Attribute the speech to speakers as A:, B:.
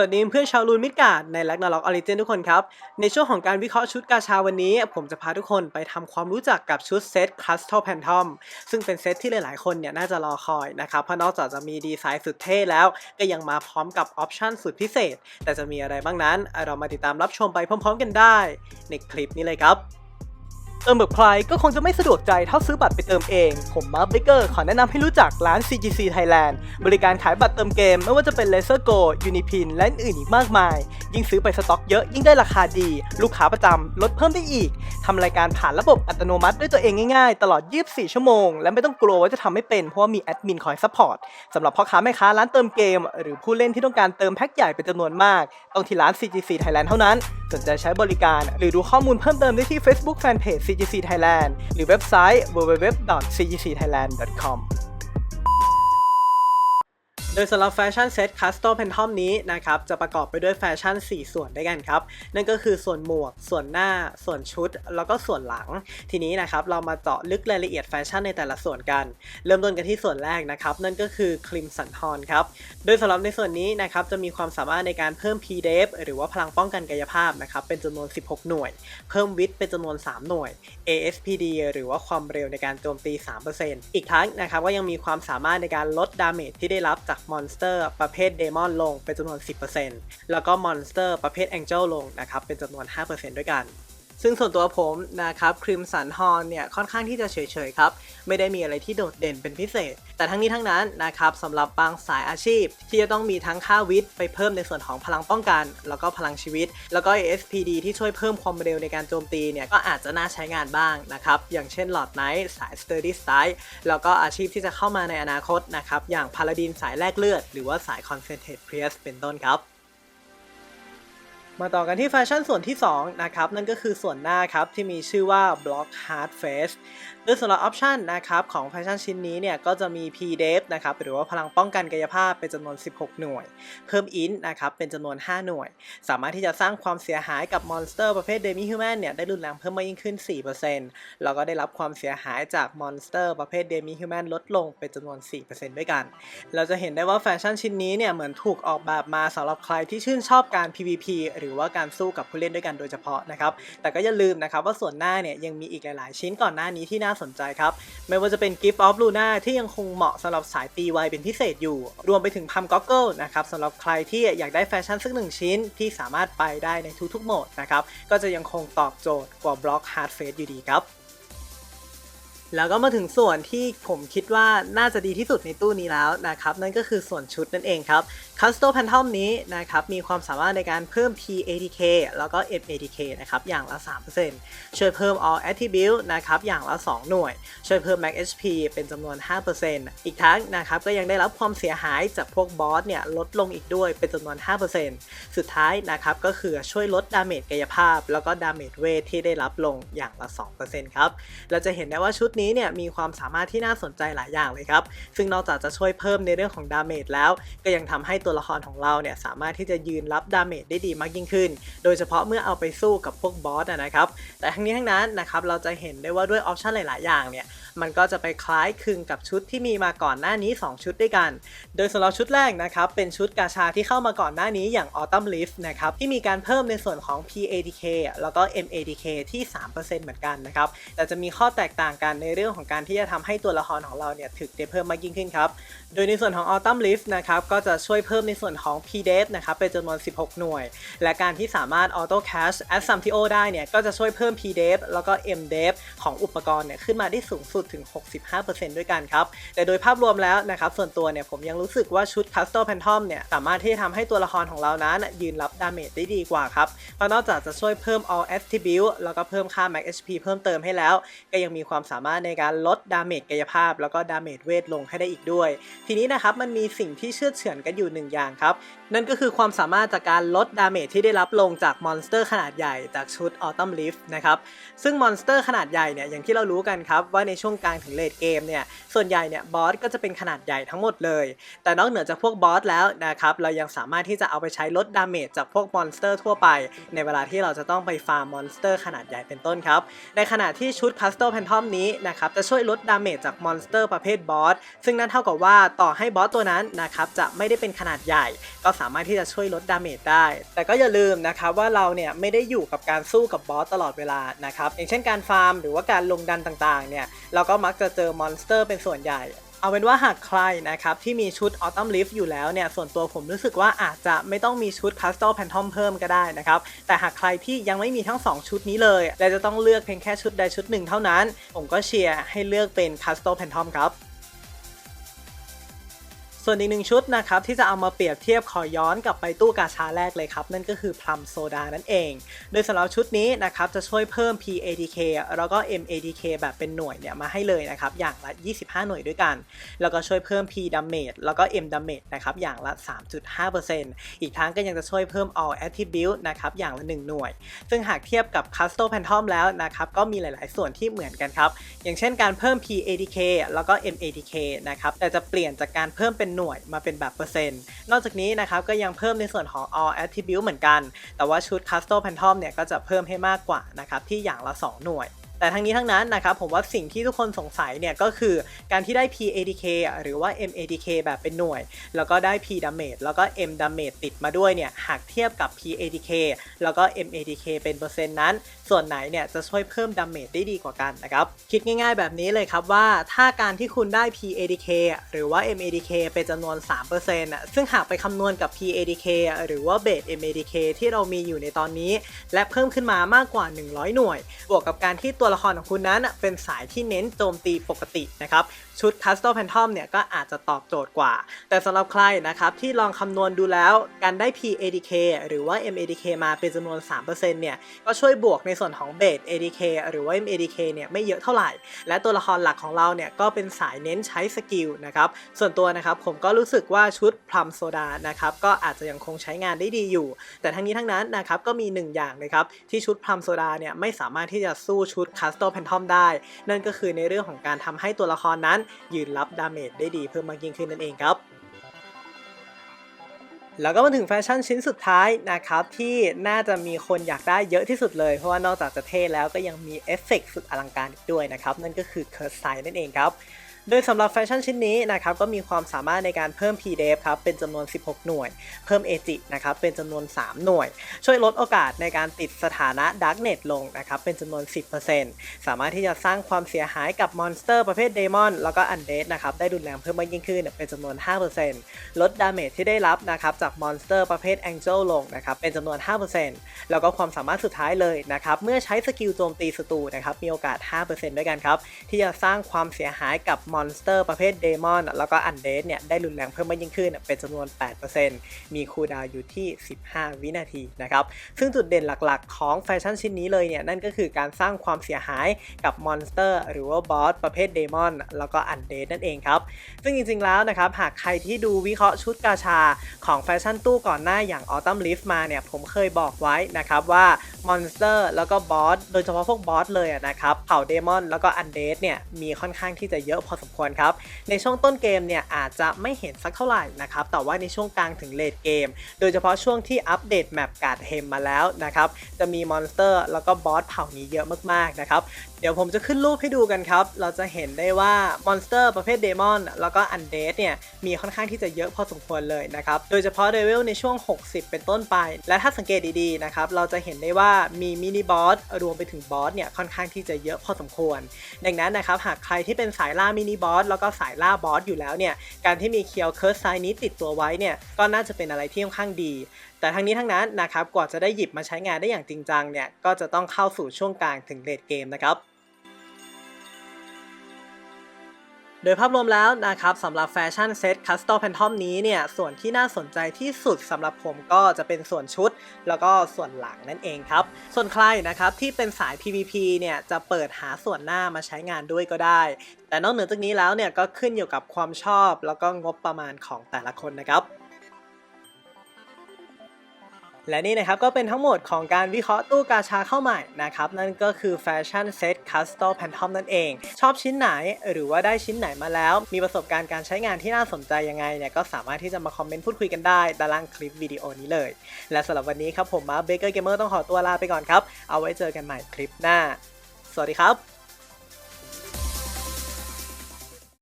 A: วัสดีเพื่อนชาวลูนมิดการ์ดในแลกนาล็อกออริจินทุกคนครับ ในช่วงของการวิเคราะห์ชุดกาชาวันนี้ ผมจะพาทุกคนไปทำความรู้จักกับชุดเซต Crystal Phantom ซึ่งเป็นเซตที่หลายๆ คนเนี่ยน่าจะรอคอยนะครับ เพราะนอกจากจะมีดีไซน์สุดเท่แล้ว ก็ยังมาพร้อมกับออปชั่นสุดพิเศษ แต่จะมีอะไรบ้างนั้น เรามาติดตามรับชมไปพร้อม ๆ กันได้ ในคลิปนี้เลยครับ เติมแบบใครก็คงจะไม่สะดวกใจเท่าซื้อบัตรไปเติมเอง ผมมาร์คเบเกอร์ขอแนะนำให้รู้จักร้าน CGC Thailand บริการขายบัตรเติมเกม ไม่ว่าจะเป็น Laser Go Unipin และอื่นอีกมากมาย ยิ่งซื้อไปสต็อกเยอะยิ่งได้ราคาดี ลูกค้าประจำลดเพิ่มได้อีกทำรายการผ่านระบบอัตโนมัติด้วยตัวเองง่ายๆ ตลอด 24 ชั่วโมง และไม่ต้องกลัวว่าจะทำไม่เป็นเพราะว่ามีแอดมินคอยซัพพอร์ตสำหรับพ่อค้าแม่ค้าร้านเติมเกม หรือผู้เล่นที่ต้องการเติมแพ็คใหญ่เป็นจำนวนมากต้องที่ร้าน CGC Thailand เท่านั้นสนใจใช้บริการ หรือดูข้อมูลเพิ่มเติมได้ที่ Facebook Fanpage CGC Thailand หรือเว็บไซต์ www.cgcthailand.com ดยสำหรับแฟชั่นเซ็ตคัสโตเพนทอมนี้นะครับจะประกอบไปด้วยแฟชั่น 4 ส่วนด้วยกันครับ นั่นก็คือส่วนหมวก ส่วนหน้า ส่วนชุด แล้วก็ส่วนหลัง ทีนี้นะครับเรามาเจาะลึกรายละเอียดแฟชั่นในแต่ละส่วนกัน เริ่มต้นกันที่ส่วนแรกนะครับ นั่นก็คือคลิมสันทอนครับ โดยสำหรับในส่วนนี้นะครับจะมีความสามารถในการเพิ่ม p d e f หรือว่าพลังป้องกันกายภาพนะครับเป็นจำนวน 16 หน่วย เพิ่มวิทเป็นจำนวน 3 หน่วย ASPD หรือว่าความเร็วในการโจมตี 3%อีกทั้งนะครับก็ยังมีความสามารถในการลดดาเมจที่ได้รับจากมอนสเตอร์ประเภทเดมอนลงเป็นจำนวน 10%แล้วก็มอนสเตอร์ประเภทแองเจิลลงนะครับเป็นจำนวน 5%ด้วยกัน ซึ่งส่วนตัวผมนะครับครีมสันฮอนเนี่ยค่อนข้างที่จะเฉยๆครับ ไม่ได้มีอะไรที่โดดเด่นเป็นพิเศษ แต่ทั้งนี้ทั้งนั้นนะครับสำหรับบางสายอาชีพ ที่จะต้องมีทั้งค่าวิทย์ไปเพิ่มในส่วนของพลังป้องกัน แล้วก็พลังชีวิต แล้วก็ ASPD ที่ช่วยเพิ่มความเร็วในการโจมตีเนี่ยก็อาจจะน่าใช้งานบ้างนะครับอย่างเช่นหลอดไนท์สาย Sturdy Style แล้วก็อาชีพที่จะเข้ามาในอนาคตนะครับอย่างพาลาดินสายแลกเลือด หรือว่าสาย Concentrate Priest เป็นต้นครับ มาต่อกันที่แฟชั่นส่วนที่ 2 นะครับ นั่นก็คือส่วนหน้าครับ ที่มีชื่อว่า Block Hard Face โดยสำหรับออปชันนะครับ ของแฟชั่นชิ้นนี้เนี่ย ก็จะมี p d e f นะครับ หรือว่าพลังป้องกันกายภาพเป็นจำนวน 16 หน่วย เพิ่ม int นะครับ เป็นจำนวน 5 หน่วย สามารถที่จะสร้างความเสียหายกับมอนสเตอร์ประเภท Demi Human เนี่ย ได้รุนแรงเพิ่มมากยิ่งขึ้น 4%แล้วก็ได้รับความเสียหายจากมอนสเตอร์ประเภท Demi Human ลดลงเป็นจำนวน 4%ด้วยกัน เราจะเห็นได้ว่าแฟชั่นชิ้นนี้เนี่ยเหมือนถูกออกแบบมาสำหรับใครที่ชื่นชอบการ PVP หรือรือว่าการสู้กับผู้เล่นด้วยกันโดยเฉพาะนะครับ แต่ก็อย่าลืมนะครับว่าส่วนหน้าเนี่ยยังมีอีกหลาย ๆ ชิ้นก่อนหน้านี้ที่น่าสนใจครับ ไม่ว่าจะเป็น Gift of Luna ที่ยังคงเหมาะสำหรับสายตีไวเป็นพิเศษอยู่ รวมไปถึงพัมก็อกเกิลนะครับสำหรับใครที่อยากได้แฟชั่นสักหนึ่งชิ้นที่สามารถไปได้ในทุกๆโหมดนะครับก็จะยังคงตอบโจทย์กว่าบล็อกฮาร์ดเฟสอยู่ดีครับ แล้วก็มาถึงส่วนที่ผมคิดว่าน่าจะดีที่สุดในตู้นี้แล้วนะครับ นั่นก็คือส่วนชุดนั่นเองครับ Custom Phantom นี้นะครับ มีความสามารถในการเพิ่ม PATK แล้วก็ MATK นะครับ อย่างละ 3%ช่วยเพิ่ม All Attribute นะครับ อย่างละ 2 หน่วย ช่วยเพิ่ม Max HP เป็นจำนวน 5%อีกทั้งนะครับ ก็ยังได้รับความเสียหายจากพวกบอสเนี่ยลดลงอีกด้วยเป็นจำนวน 5%สุดท้ายนะครับ ก็คือช่วยลดดาเมจกายภาพ แล้วก็ดาเมจเวทที่ได้รับลงอย่างละ 2%ครับ เราจะเห็นได้ว่าชุดนี้เนี่ยมีความสามารถที่น่าสนใจหลายอย่างเลยครับ ซึ่งนอกจากจะช่วยเพิ่มในเรื่องของดาเมจแล้ว ก็ยังทำให้ตัวละครของเราเนี่ยสามารถที่จะยืนรับดาเมจได้ดีมากยิ่งขึ้น โดยเฉพาะเมื่อเอาไปสู้กับพวกบอสนะครับ แต่ทั้งนี้ทั้งนั้นนะครับเราจะเห็นได้ว่าด้วยออปชันหลาย ๆ อย่างเนี่ยมันก็จะไปคล้ายคลึงกับชุดที่มีมาก่อนหน้านี้ 2 ชุดด้วยกัน โดยสำหรับชุดแรกนะครับเป็นชุดกาชาที่เข้ามาก่อนหน้านี้อย่าง Autumn Leaf นะครับที่มีการเพิ่มในส่วนของ PADK แล้วก็ MADK ที่ 3%เหมือนกันนะครับแต่จะมีข้อแตกต่างกันในเรื่องของการที่จะทำให้ตัวละครของเราเนี่ยถึกได้เพิ่มมากยิ่งขึ้นครับ โดยในส่วนของ Autumn Leaf นะครับก็จะช่วยเพิ่มในส่วนของ PDEF นะครับเป็นจำนวน 16 หน่วย และการที่สามารถ Auto Cache a s s a m t i o ได้เนี่ยก็จะช่วยเพิ่ม PDEF แล้วก็ MDEF ของอุปกรณ์เนี่ยขึ้นมาได้สูงสุดถึง 65%ด้วยกันครับ แต่โดยภาพรวมแล้วนะครับส่วนตัวเนี่ยผมยังรู้สึกว่าชุด Castle Phantom เนี่ยสามารถที่จะทำให้ตัวละครของเรานั้นยืนรับดาเมจได้ดีกว่าครับเพราะนอกจากจะช่วยเพิ่ม All Attribute แล้วก็เพิ่มค่า Max HP เพิ่มเติมให้แล้ว ก็ยังมีความสามารถในการลดดาเมจกายภาพ แล้วก็ดาเมจเวทลงให้ได้อีกด้วย ทีนี้นะครับมันมีสิ่งที่เชื่อเฉือนกันอยู่หนึ่งอย่างครับ นั่นก็คือความสามารถจากการลดดาเมจที่ได้รับลงจากมอนสเตอร์ขนาดใหญ่จากชุด Autumn Leaf นะครับ ซึ่งมอนสเตอร์ขนาดใหญ่เนี่ยอย่างที่เรารู้กันครับ ว่าในช่วงกลางถึงเลดเกมเนี่ย ส่วนใหญ่เนี่ยบอสก็จะเป็นขนาดใหญ่ทั้งหมดเลย แต่นอกเหนือจากพวกบอสแล้วนะครับ เรายังสามารถที่จะเอาไปใช้ลดดาเมจจากพวกมอนสเตอร์ทั่วไป ในเวลาที่เราจะต้องไปฟาร์มมอนสเตอร์ขนาดใหญ่เป็นต้นครับ ในขณะที่ชุด Custom Phantom นี้นะครับจะช่วยลดดาเมจจากมอนสเตอร์ประเภทบอสซึ่งนั่นเท่ากับว่าต่อให้บอสตัวนั้นนะครับจะไม่ได้เป็นขนาดใหญ่ก็สามารถที่จะช่วยลดดาเมจได้ แต่ก็อย่าลืมนะครับว่าเราเนี่ยไม่ได้อยู่กับการสู้กับบอสตลอดเวลานะครับอย่างเช่นการฟาร์มหรือว่าการลงดันต่างๆเนี่ยเราก็มักจะเจอมอนสเตอร์เป็นส่วนใหญ่เอาเป็นว่าหากใครนะครับที่มีชุด Autumn Leaf อยู่แล้วเนี่ยส่วนตัวผมรู้สึกว่าอาจจะไม่ต้องมีชุด Castle Phantom เพิ่มก็ได้นะครับแต่หากใครที่ยังไม่มีทั้ง 2 ชุดนี้เลย และจะต้องเลือกเพียงแค่ชุดใดชุดหนึ่งเท่านั้น ผมก็เชียร์ให้เลือกเป็น Castle Phantom ครับ ส่วนอีกหนึ่งชุดนะครับที่จะเอามาเปรียบเทียบขอย้อนกลับไปตู้กาชาแรกเลยครับ นั่นก็คือพลัมโซดานั่นเอง โดยสำหรับชุดนี้นะครับจะช่วยเพิ่ม PADK แล้วก็ MADK แบบเป็นหน่วยเนี่ยมาให้เลยนะครับอย่างละ 25 หน่วยด้วยกัน แล้วก็ช่วยเพิ่ม P damage แล้วก็ M damage นะครับอย่างละ 3.5%อีกทั้งก็ยังจะช่วยเพิ่ม all attribute นะครับอย่างละ 1 หน่วย ซึ่งหากเทียบกับ Castle Phantom แล้วนะครับก็มีหลาย ๆ ส่วนที่เหมือนกันครับอย่างเช่นการเพิ่ม PADK แล้วก็ MADK นะครับแต่จะเปลี่ยนจากการเพิ่มเป็นหน่วยมาเป็นแบบเปอร์เซ็นต์ นอกจากนี้นะครับก็ยังเพิ่มในส่วนของ all attribute เหมือนกัน แต่ว่าชุด custom Phantom เนี่ยก็จะเพิ่มให้มากกว่านะครับที่อย่างละ 2 หน่วย แต่ทั้งนี้ทั้งนั้นนะครับผมว่าสิ่งที่ทุกคนสงสัยเนี่ยก็คือการที่ได้ PADK หรือว่า MADK แบบเป็นหน่วย แล้วก็ได้ P damage แล้วก็ M damage ติดมาด้วยเนี่ยหากเทียบกับ PADK แล้วก็ MADK เป็นเปอร์เซ็นต์นั้น ส่วนไหนเนี่ยจะช่วยเพิ่ม damage ได้ดีกว่ากันนะครับ คิดง่ายๆแบบนี้เลยครับว่าถ้าการที่คุณได้ PADK หรือว่า MADK เป็นจำนวน3%น่ะซึ่งหากไปคำนวณกับ PADK หรือว่า base MADK ที่เรามีอยู่ในตอนนี้ และเพิ่มขึ้นมามากกว่า 100 หน่วย บวกกับการที่ตัวละครของคุณนั้นเป็นสายที่เน้นโจมตีปกตินะครับ ชุด Castle Phantom เนี่ยก็อาจจะตอบโจทย์กว่า แต่สำหรับใครนะครับที่ลองคำนวณดูแล้วการได้ PADK หรือว่า MADK มาเป็นจำนวน 3%เนี่ยก็ช่วยบวกในส่วนของ Base ADK หรือว่า MADK เนี่ยไม่เยอะเท่าไหร่ และตัวละครหลักของเราเนี่ยก็เป็นสายเน้นใช้สกิลนะครับส่วนตัวนะครับผมก็รู้สึกว่าชุดพลัมโซดานะครับก็อาจจะยังคงใช้งานได้ดีอยู่ แต่ทั้งนี้ทั้งนั้นนะครับก็มีหนึ่งอย่างนะครับที่ชุดพลัมโซดาเนี่ยไม่สามารถที่จะสู้ชุดคัสโตแพนทอมได้ นั่นก็คือในเรื่องของการทำให้ตัวละครนั้นยืนรับดาเมจได้ดีเพิ่มมากยิ่งขึ้นนั่นเองครับแล้วก็มาถึงแฟชั่นชิ้นสุดท้ายนะครับที่น่าจะมีคนอยากได้เยอะที่สุดเลย เพราะว่านอกจากจะเท่แล้วก็ยังมีเอฟเฟกต์สุดอลังการอีกด้วยนะครับ นั่นก็คือเคิร์สไซนั่นเองครับ โดยสำหรับแฟชั่นชิ้นนี้นะครับก็มีความสามารถในการเพิ่ม p d f ครับเป็นจำนวน 16 หน่วย เพิ่ม AG นะครับเป็นจำนวน 3 หน่วย ช่วยลดโอกาสในการติดสถานะ Darknet ลงนะครับเป็นจำนวน 10%สามารถที่จะสร้างความเสียหายกับมอนสเตอร์ประเภทเดมอนแล้วก็อันเดนะครับได้รุนแรงเพิ่มมากยิ่งขึ้นเป็นจำนวน 5%ลดดาเมจที่ได้รับนะครับจากมอนสเตอร์ประเภท Angel ลงนะครับเป็นจำนวน 5%แล้วก็ความสามารถสุดท้ายเลยนะครับเมื่อใช้สกิลโจมตีศัตรูนะครับมีโอกาส 5%ด้วยกันครับที่จะสร้างความเสียหายกับมอนสเตอร์ประเภทเดมอนแล้วก็อันเดเนี่ยได้รุนแรงเพิ่มมากยิ่งขึ้นเป็นจำนวน 8%มีคูดาวอยู่ที่ 15 วินาทีนะครับ ซึ่งจุดเด่นหลักๆ ของแฟชั่นชิ้นนี้เลยเนี่ยนั่นก็คือการสร้างความเสียหายกับมอนสเตอร์หรือว่าบอสประเภทเดมอนแล้วก็อันเดนั่นเองครับ ซึ่งจริงๆแล้วนะครับ หากใครที่ดูวิเคราะห์ชุดกาชาของแฟชั่นตู้ก่อนหน้าอย่าง Autumn Leaf มาเนี่ยผมเคยบอกไว้นะครับว่ามอนสเตอร์แล้วก็บอสโดยเฉพาะพวกบอสเลยนะครับเผ่าเดมอนแล้วก็อันเดเนี่ยมีค่อนข้างที่จะเยอะพอสมควรครับ ในช่วงต้นเกมเนี่ยอาจจะไม่เห็นสักเท่าไหร่นะครับ แต่ว่าในช่วงกลางถึงเลดเกม โดยเฉพาะช่วงที่อัปเดตแมปการ์ดเฮมมาแล้วนะครับ จะมีมอนสเตอร์แล้วก็บอสเผ่านี้เยอะมากๆนะครับ เดี๋ยวผมจะขึ้นรูปให้ดูกันครับ เราจะเห็นได้ว่ามอนสเตอร์ประเภทเดมอนแล้วก็อันเดเนี่ย มีค่อนข้างที่จะเยอะพอสมควรเลยนะครับ โดยเฉพาะเลเวลในช่วง 60 เป็นต้นไป และถ้าสังเกตดีๆนะครับ เราจะเห็นได้ว่ามีมินิบอสรวมไปถึงบอสเนี่ยค่อนข้างที่จะเยอะพอสมควร ดังนั้นนะครับหากใครที่เป็นสายล่ามินิบอสแล้วก็สายล่าบอสอยู่แล้วเนี่ย การที่มีเคียวเคิร์สไซนี้ติดตัวไว้เนี่ย ก็น่าจะเป็นอะไรที่ค่อนข้างดีแต่ทั้งนี้ทั้งนั้นนะครับกว่าจะได้หยิบมาใช้งานได้อย่างจริงจังเนี่ยก็จะต้องเข้าสู่ช่วงกลางถึงเลดเกมนะครับโดยภาพรวมแล้วนะครับสำหรับแฟชั่นเซ็ตคัสตอมแพนทอมนี้เนี่ยส่วนที่น่าสนใจที่สุดสำหรับผมก็จะเป็นส่วนชุด แล้วก็ส่วนหลังนั่นเองครับ ส่วนใครนะครับที่เป็นสาย PVP เนี่ยจะเปิดหาส่วนหน้ามาใช้งานด้วยก็ได้ แต่นอกเหนือจากนี้แล้วเนี่ยก็ขึ้นอยู่กับความชอบแล้วก็งบประมาณของแต่ละคนนะครับ และนี่นะครับก็เป็นทั้งหมดของการวิเคราะห์ตู้กาชาเข้าใหม่นะครับนั่นก็คือแฟชั่นเซ็ตคัสตอมแพนทอมนั่นเอง ชอบชิ้นไหนหรือว่าได้ชิ้นไหนมาแล้ว มีประสบการณ์การใช้งานที่น่าสนใจยังไงเนี่ยก็สามารถที่จะมาคอมเมนต์พูดคุยกันได้ด้านล่างคลิปวิดีโอนี้เลย และสำหรับวันนี้ครับผมมาเบเกอร์เกมเมอร์ต้องขอตัวลาไปก่อนครับ เอาไว้เจอกันใหม่คลิปหน้า สวัสดีครับ